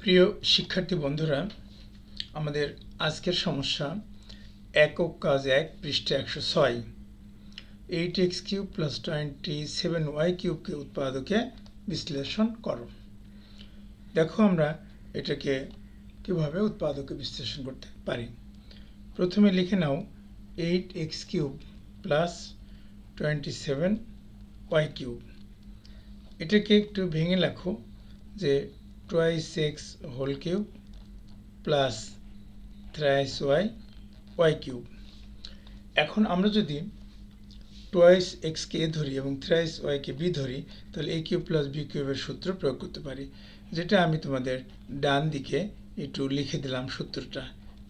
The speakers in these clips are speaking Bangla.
প্রিয় শিক্ষার্থী বন্ধুরা, আমাদের আজকের সমস্যা, একক কাজ এক, পৃষ্ঠে একশো ছয়। Eight x cube plus twenty seven y কিউবকে উৎপাদকে বিশ্লেষণ করো। দেখো আমরা এটাকে কীভাবে উৎপাদকে বিশ্লেষণ করতে পারি। প্রথমে লিখে নাও eight x cube plus twenty seven y cube এটাকে একটু ভেঙে লেখো যে twice x whole cube plus thrice y y cube এখন আমরা যদি টোয়াইস এক্সকে এ ধরি এবং থ্রাইস ওয়াইকে বি ধরি, তাহলে এ কিউব প্লাস বি কিউবের সূত্র প্রয়োগ করতে পারি। যেটা আমি তোমাদের ডান দিকে একটু লিখে দিলাম সূত্রটা।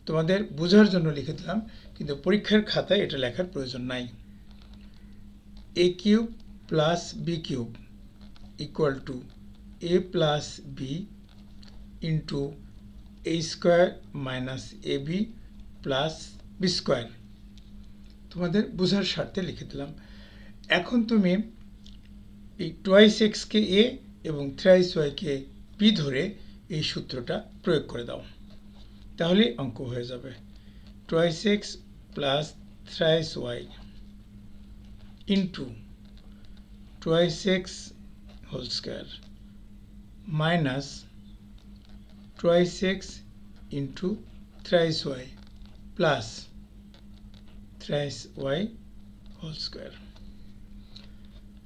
তোমাদের বোঝার জন্য লিখে দিলাম, কিন্তু পরীক্ষার খাতায় এটা লেখার প্রয়োজন নাই। A cube plus b cube equal to a plus b into a square minus a b plus b square তোমাদের বোঝার স্বার্থে লিখে দিলাম। এখন তুমি এই টোয়াইস এক্সকে এ এবং থ্রাইস ওয়াইকে বি ধরে এই সূত্রটা প্রয়োগ করে দাও। তাহলে অঙ্ক হয়ে যাবে। Twice x plus thrice y into twice x whole square minus twice x into thrice y plus thrice y whole square.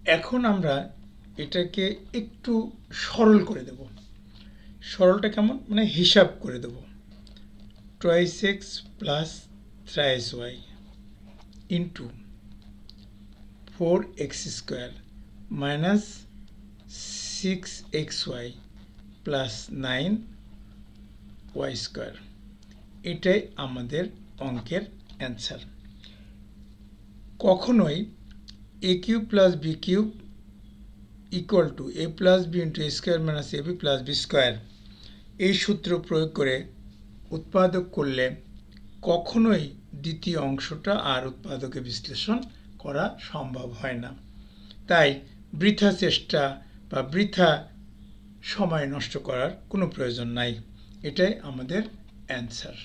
এখন আমরা এটাকে একটু সরল করে দেব। সরলটা কেমন? মানে হিসাব করে দেব। Twice x plus thrice y into four x square minus six x y plus nine y square এটাই আমাদের অঙ্কের অ্যান্সার কখনোই a cube plus b cube equal to a plus b into a square minus a b plus b square এই সূত্র প্রয়োগ করে উৎপাদক করলে কখনোই দ্বিতীয় অংশটা আর উৎপাদকে বিশ্লেষণ করা সম্ভব হয় না। তাই বৃথা চেষ্টা বা বৃথা সময় নষ্ট করার কোনো প্রয়োজন নাই। এটাই আমাদের অ্যান্সার